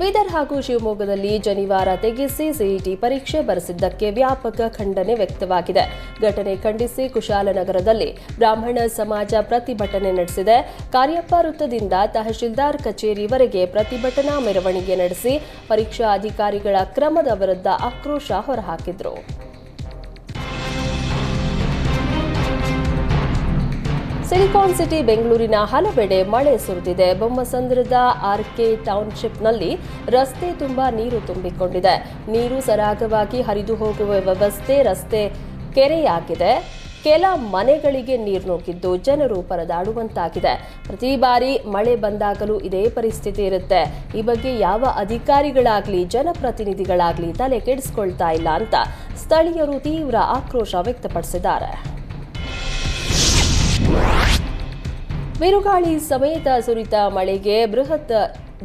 ಬೀದರ್ ಹಾಗೂ ಶಿವಮೊಗ್ಗದಲ್ಲಿ ಜನಿವಾರ ತೆಗೆಸಿ ಸಿಇಟಿ ಪರೀಕ್ಷೆ ಬರೆಸಿದ್ದಕ್ಕೆ ವ್ಯಾಪಕ ಖಂಡನೆ ವ್ಯಕ್ತವಾಗಿದೆ. ಘಟನೆ ಖಂಡಿಸಿ ಕುಶಾಲನಗರದಲ್ಲಿ ಬ್ರಾಹ್ಮಣ ಸಮಾಜ ಪ್ರತಿಭಟನೆ ನಡೆಸಿದೆ. ಕಾರ್ಯಪ್ಪ ವೃತ್ತದಿಂದ ತಹಶೀಲ್ದಾರ್ ಕಚೇರಿವರೆಗೆ ಪ್ರತಿಭಟನಾ ಮೆರವಣಿಗೆ ನಡೆಸಿ ಪರೀಕ್ಷಾ ಅಧಿಕಾರಿಗಳ ಕ್ರಮದ ವಿರುದ್ಧ ಆಕ್ರೋಶ ಹೊರಹಾಕಿದ್ರು. ಸಿಲಿಕಾನ್ ಸಿಟಿ ಬೆಂಗಳೂರಿನ ಹಲವೆಡೆ ಮಳೆ ಸುರಿದಿದೆ. ಬೊಮ್ಮಸಂದ್ರದ ಆರ್ಕೆ ಟೌನ್ಶಿಪ್ನಲ್ಲಿ ರಸ್ತೆ ತುಂಬಾ ನೀರು ತುಂಬಿಕೊಂಡಿದೆ. ನೀರು ಸರಾಗವಾಗಿ ಹರಿದು ಹೋಗುವ ವ್ಯವಸ್ಥೆ ರಸ್ತೆ ಕೆರೆಯಾಗಿದೆ. ಕೆಲ ಮನೆಗಳಿಗೆ ನೀರು ನುಗ್ಗಿದ್ದು ಜನರು ಪರದಾಡುವಂತಾಗಿದೆ. ಪ್ರತಿ ಬಾರಿ ಮಳೆ ಬಂದಾಗಲೂ ಇದೇ ಪರಿಸ್ಥಿತಿ ಇರುತ್ತೆ. ಈ ಬಗ್ಗೆ ಯಾವ ಅಧಿಕಾರಿಗಳಾಗ್ಲಿ, ಜನಪ್ರತಿನಿಧಿಗಳಾಗ್ಲಿ ತಲೆ ಕೆಡಿಸಿಕೊಳ್ತಾ ಇಲ್ಲ ಅಂತ ಸ್ಥಳೀಯರು ತೀವ್ರ ಆಕ್ರೋಶ ವ್ಯಕ್ತಪಡಿಸಿದ್ದಾರೆ. ಬಿರುಗಾಳಿ ಸಮೇತ ಸುರಿತ ಮಳೆಗೆ ಬೃಹತ್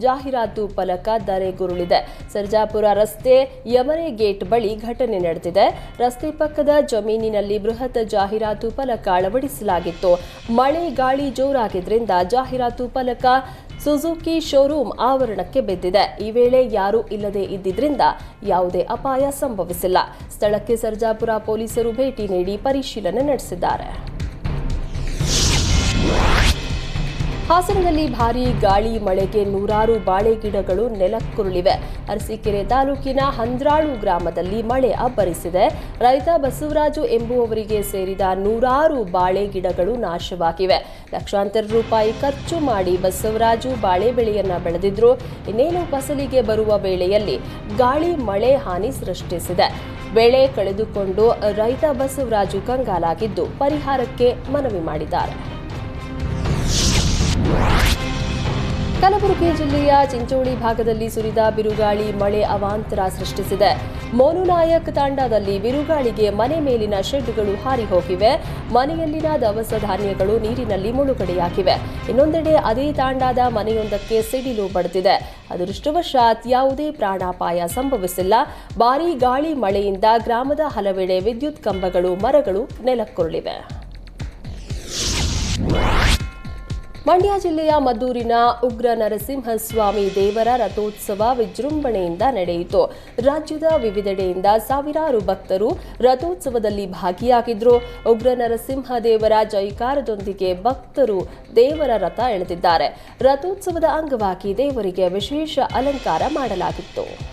ಜಾಹೀರಾತು ಫಲಕ ಧರೆಗುರುಳಿದೆ ಸರ್ಜಾಪುರ ರಸ್ತೆ ಯಮರೆ ಗೇಟ್ ಬಳಿ ಘಟನೆ ನಡೆದಿದೆ. ರಸ್ತೆ ಪಕ್ಕದ ಜಮೀನಿನಲ್ಲಿ ಬೃಹತ್ ಜಾಹೀರಾತು ಫಲಕ ಅಳವಡಿಸಲಾಗಿತ್ತು. ಮಳೆ ಗಾಳಿ ಜೋರಾಗಿದ್ದರಿಂದ ಜಾಹೀರಾತು ಫಲಕ ಸುಜುಕಿ ಶೋರೂಮ್ ಆವರಣಕ್ಕೆ ಬಿದ್ದಿದೆ. ಈ ವೇಳೆ ಯಾರೂ ಇಲ್ಲದೆ ಇದ್ದಿದ್ದರಿಂದ ಯಾವುದೇ ಅಪಾಯ ಸಂಭವಿಸಿಲ್ಲ. ಸ್ಥಳಕ್ಕೆ ಸರ್ಜಾಪುರ ಪೊಲೀಸರು ಭೇಟಿ ನೀಡಿ ಪರಿಶೀಲನೆ ನಡೆಸಿದ್ದಾರೆ. ಹಾಸನದಲ್ಲಿ ಭಾರೀ ಗಾಳಿ, ಮಳೆಗೆ ನೂರಾರು ಬಾಳೆ ಗಿಡಗಳು ನೆಲಕ್ಕುರುಳಿವೆ. ಅರಸೀಕೆರೆ ತಾಲೂಕಿನ ಹಂದ್ರಾಳು ಗ್ರಾಮದಲ್ಲಿ ಮಳೆ ಅಬ್ಬರಿಸಿದೆ. ರೈತ ಬಸವರಾಜು ಎಂಬುವವರಿಗೆ ಸೇರಿದ ನೂರಾರು ಬಾಳೆ ಗಿಡಗಳು ನಾಶವಾಗಿವೆ. ಲಕ್ಷಾಂತರ ರೂಪಾಯಿ ಖರ್ಚು ಮಾಡಿ ಬಸವರಾಜು ಬಾಳೆ ಬೆಳೆಯನ್ನ ಬೆಳೆದಿದ್ರು. ಇನ್ನೇನು ಫಸಲಿಗೆ ಬರುವ ವೇಳೆಯಲ್ಲಿ ಗಾಳಿ, ಮಳೆ ಹಾನಿ ಸೃಷ್ಟಿಸಿದೆ. ಬೆಳೆ ಕಳೆದುಕೊಂಡು ರೈತ ಬಸವರಾಜು ಕಂಗಾಲಾಗಿದ್ದು ಪರಿಹಾರಕ್ಕೆ ಮನವಿ ಮಾಡಿದ್ದಾರೆ. ಕಲಬುರಗಿ ಜಿಲ್ಲೆಯ ಚಿಂಚೋಳಿ ಭಾಗದಲ್ಲಿ ಸುರಿದ ಬಿರುಗಾಳಿ ಮಳೆ ಅವಾಂತರ ಸೃಷ್ಟಿಸಿದೆ. ಮೋನುನಾಯಕ್ ತಾಂಡಾದಲ್ಲಿ ಬಿರುಗಾಳಿಗೆ ಮನೆ ಮೇಲಿನ ಶೆಡ್ಗಳು ಹಾರಿ ಹೋಗಿವೆ. ಮನೆಯಲ್ಲಿನ ದವಸ ಧಾನ್ಯಗಳು ನೀರಿನಲ್ಲಿ ಮುಳುಗಡೆಯಾಗಿವೆ. ಇನ್ನೊಂದೆಡೆ ಅದೇ ತಾಂಡಾದ ಮನೆಯೊಂದಕ್ಕೆ ಸಿಡಿಲು ಬಡಿದಿದೆ. ಅದೃಷ್ಟವಶಾತ್ ಯಾವುದೇ ಪ್ರಾಣಾಪಾಯ ಸಂಭವಿಸಿಲ್ಲ. ಭಾರೀ ಗಾಳಿ ಮಳೆಯಿಂದ ಗ್ರಾಮದ ಹಲವೆಡೆ ವಿದ್ಯುತ್ ಕಂಬಗಳು ಮರಗಳು ನೆಲಕ್ಕುರುಳಿವೆ. ಮಂಡ್ಯ ಜಿಲ್ಲೆಯ ಮದ್ದೂರಿನ ಉಗ್ರ ನರಸಿಂಹಸ್ವಾಮಿ ದೇವರ ರಥೋತ್ಸವ ವಿಜೃಂಭಣೆಯಿಂದ ನಡೆಯಿತು. ರಾಜ್ಯದ ವಿವಿಧೆಡೆಯಿಂದ ಸಾವಿರಾರು ಭಕ್ತರು ರಥೋತ್ಸವದಲ್ಲಿ ಭಾಗಿಯಾಗಿದ್ರು. ಉಗ್ರ ನರಸಿಂಹ ದೇವರ ಜೈಕಾರದೊಂದಿಗೆ ಭಕ್ತರು ದೇವರ ರಥ ಎಳೆದಿದ್ದಾರೆ. ರಥೋತ್ಸವದ ಅಂಗವಾಗಿ ದೇವರಿಗೆ ವಿಶೇಷ ಅಲಂಕಾರ ಮಾಡಲಾಗಿತ್ತು.